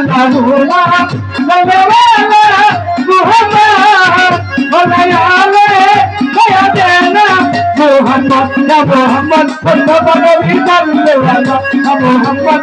মুহাম্মদ মোহাম্মদ মুহাম্মদ মুহাম্মদ ইয়া Muhammad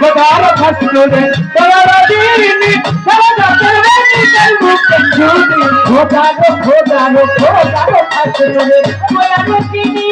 Godard ফসলে তোরা দিনি তোরা যাত্রা বেটি তাই মুখ ছুটি গোদার গোদার গোদার ফসলে তোরা দিনি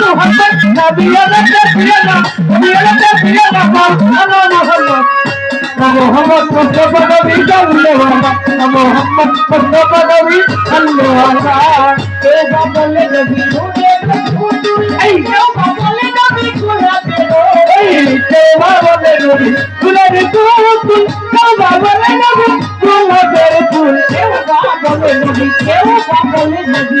মুহাম্মদ নবিয়্যিনা নবিয়্যিনা মাওলানা মুহাম্মদ নবী সাল্লাল্লাহু আলাইহি এ বাবলে নবী মুরে এই বাবলে নবী কুলাতে এই কেউ বাবলে নবী কুলাতে কুতুল কেউ বাবলে নবী কুলাতে কুল কেউ বাবলে নবী কেউ বাবলে নবী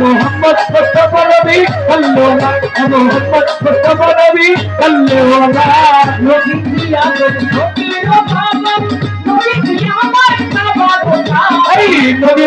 মোহাম্মদ মুস্তাফা নবী আল্লাহ মোহাম্মদ মুস্তাফা নবী আল্লাহ নবী দিয়া নবী। এই নবী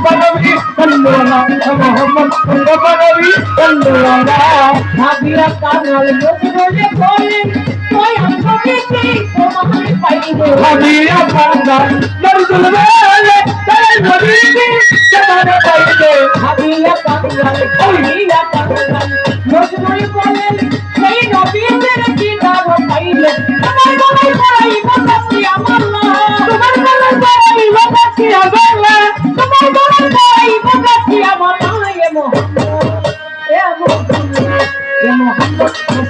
নবী কন্দুরা মোহাম্মদ মুস্তফা নবী কন্দুরা ভাবিয়া কানাল লোক বলে কই আমি সেই তোমার পাইবো ভাবিয়া কানাল নরদুল বলে তাই নবী তোমার পাইবো? ভাবিয়া কানাল ভাবিয়া কানাল লোক বলে বলে নবী মেরে কি নাম পাইলো আমার বলে পাইবো তাকে আমার তোমার বলে পাইবো তাকে আমার Thank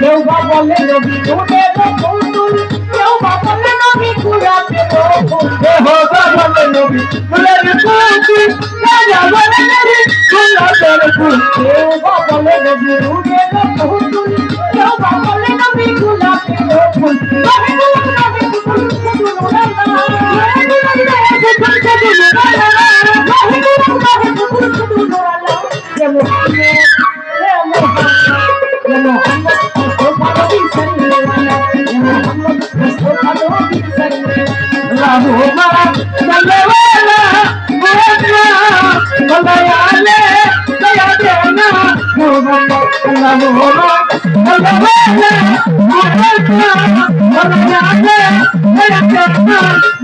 Yo, Papa, let me be your baby. Yo, Papa, Thank you.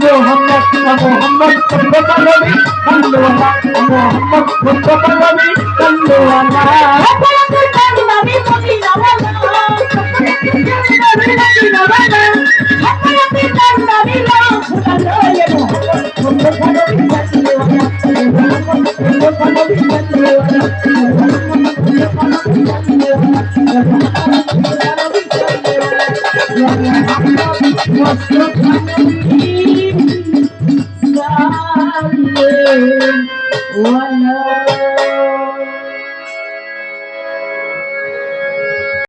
Mohammad Mohammad Mohammad Let's.